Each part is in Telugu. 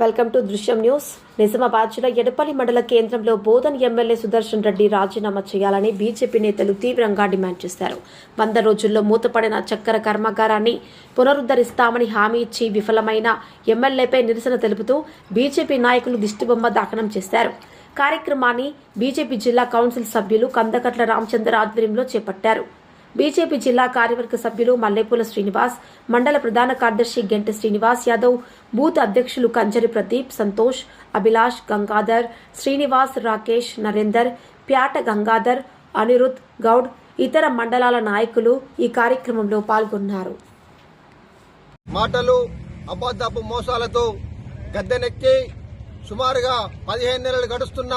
Welcome to Drishyam news. Nizamabad జిల్లా ఎడపల్లి మండల కేంద్రంలో బోధన్ ఎమ్మెల్యే సుదర్శన్ రెడ్డి రాజీనామా చేయాలని బీజేపీ నేతలు తీవ్రంగా డిమాండ్ చేశారు. వంద రోజుల్లో మూతపడిన చక్కెర కర్మాగారాన్ని పునరుద్ధరిస్తామని హామీ ఇచ్చి విఫలమైన ఎమ్మెల్యేపై నిరసన తెలుపుతూ బీజేపీ నాయకులు దిష్టిబొమ్మ దాఖనం చేశారు. కార్యక్రమాన్ని బీజేపీ జిల్లా కౌన్సిల్ సభ్యులు కందకట్ల రామచంద్ర ఆధ్వర్యంలో చేపట్టారు. బీజేపీ జిల్లా కార్యవర్గ సభ్యులు మల్లెపూల శ్రీనివాస్ మండల ప్రధాన కార్యదర్శి గెంట శ్రీనివాస్ యాదవ్ బూత్ అధ్యక్షులు కంజరి ప్రదీప్ సంతోష్ అభిలాష్ గంగాధర్ శ్రీనివాస్ రాకేష్ నరేందర్ ప్యాట గంగాధర్ అనిరుద్ గౌడ్ ఇతర మండలాల నాయకులు ఈ కార్యక్రమంలో పాల్గొన్నారు. మాటలు అబద్ధపు మోసాలతో గద్దెనెక్కి సుమారుగా పదిహేను నెలలు గడుస్తున్న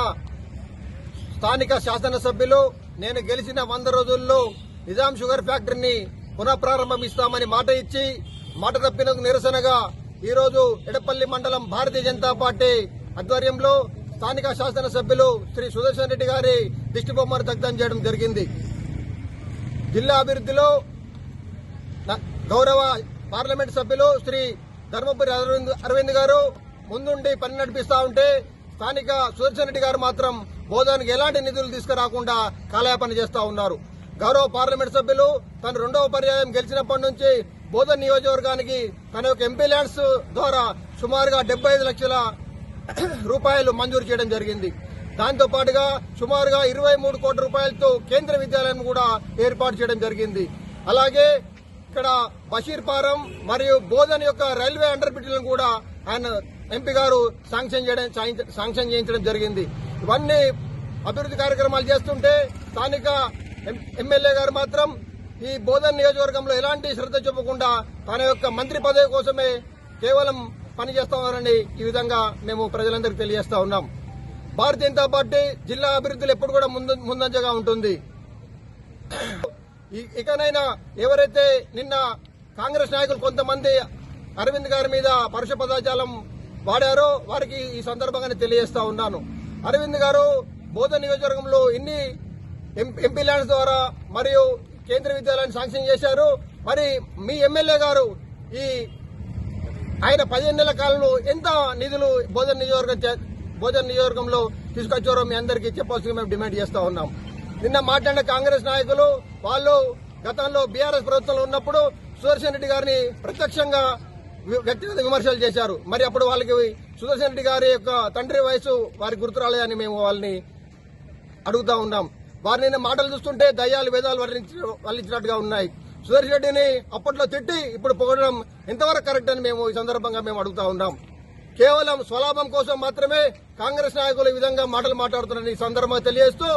స్థానిక శాసనసభ్యులు నేను గెలిచిన వంద రోజుల్లో నిజాం షుగర్ ఫ్యాక్టరీని పునఃప్రారంభిస్తామని మాట ఇచ్చి మాట తప్పినందుకు నిరసనగా ఈరోజు ఎడపల్లి మండలం భారతీయ జనతా పార్టీ ఆధ్వర్యంలో స్థానిక శాసనసభ్యులు శ్రీ సుదర్శన్ రెడ్డి గారి దిష్టి బొమ్మను దగ్ధం చేయడం జరిగింది. జిల్లా అభివృద్ధిలో గౌరవ పార్లమెంట్ సభ్యులు శ్రీ ధర్మపురి అరవింద్ అరవింద్ గారు ముందుండి పని నడిపిస్తా ఉంటే స్థానిక సుదర్శన్ రెడ్డి గారు మాత్రం బోధానికి ఎలాంటి నిధులు తీసుకురాకుండా కాలయాపన చేస్తా ఉన్నారు. గౌరవ పార్లమెంట్ సభ్యులు తను రెండవ పర్యాయం గెలిచినప్పటి నుంచి బోధన్ నియోజకవర్గానికి తన యొక్క ఎంపీ ల్యాండ్స్ ద్వారా సుమారుగా డెబ్బై ఐదు లక్షల రూపాయలు మంజూరు చేయడం జరిగింది. దాంతో పాటుగా సుమారుగా ఇరవై మూడు కోట్ల రూపాయలతో కేంద్ర విద్యాలయం కూడా ఏర్పాటు చేయడం జరిగింది. అలాగే ఇక్కడ బషీర్పారం మరియు బోధన్ యొక్క రైల్వే అండర్ బ్రిడ్జ్లను కూడా ఆయన ఎంపీ గారు శాంక్షన్ చేయడం శాంక్షన్ చేయించడం జరిగింది. ఇవన్నీ అభివృద్ధి కార్యక్రమాలు చేస్తుంటే స్థానిక ఎమ్మెల్యే గారు మాత్రం ఈ బోధన్ నియోజకవర్గంలో ఎలాంటి శ్రద్ధ చూపకుండా తన యొక్క మంత్రి పదవి కోసమే కేవలం పనిచేస్తామని ఈ విధంగా మేము ప్రజలందరికీ తెలియజేస్తా ఉన్నాం. భారతీయ జనతా పార్టీ జిల్లా అభివృద్ధిలో ఎప్పుడు కూడా ముందంజగా ఉంటుంది. ఇకనైనా ఎవరైతే నిన్న కాంగ్రెస్ నాయకులు కొంతమంది అరవింద్ గారి మీద పరుష పదాజాలం వాడారో వారికి ఈ సందర్భంగానే తెలియజేస్తా ఉన్నాను. అరవింద్ గారు బోధ నియోజకవర్గంలో ఇన్ని ఎంపీ ల్యాండ్స్ ద్వారా మరియు కేంద్ర విద్యాలయాన్ని శాంక్షన్ చేశారు. మరి మీ ఎమ్మెల్యే గారు ఈ ఆయన పదిహేను నెలల కాలంలో ఎంత నిధులు బోధన నియోజకవర్గం చే- బోధన నియోజకవర్గంలో తీసుకొచ్చారో మీ అందరికీ చెప్పాల్సిందిగా మేము డిమాండ్ చేస్తా ఉన్నాం. నిన్న మాట్లాడిన కాంగ్రెస్ నాయకులు వాళ్ళు గతంలో బీఆర్ఎస్ ప్రభుత్వంలో ఉన్నప్పుడు సుదర్శన్ రెడ్డి గారిని ప్రత్యక్షంగా వ్యక్తిగత విమర్శలు చేశారు. మరి అప్పుడు వాళ్ళకి సుదర్శన్ రెడ్డి గారి యొక్క తండ్రి వయసు వారికి గుర్తురాలేదని మేము వాళ్ళని అడుగుతా ఉన్నాం. వారిని మాటలు చూస్తుంటే దయ్యాలు వేదాలు వర్ణించి వల్లించినట్టుగా ఉన్నాయి. సుదర్శన్ రెడ్డిని అప్పట్లో తిట్టి ఇప్పుడు పొగడడం ఎంతవరకు కరెక్ట్ అని మేము ఈ సందర్భంగా మేము అడుగుతా ఉన్నాం. కేవలం స్వలాభం కోసం మాత్రమే కాంగ్రెస్ నాయకులు ఈ విధంగా మాటలు మాట్లాడుతున్నారని ఈ సందర్భంగా తెలియజేస్తూ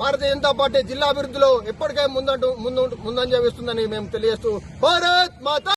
భారతీయ జనతా పార్టీ జిల్లా అభివృద్ధిలో ఎప్పటికై ముందంటూ ముందు ముందంజ వేస్తుందని మేము తెలియజేస్తూ భారత్ మాత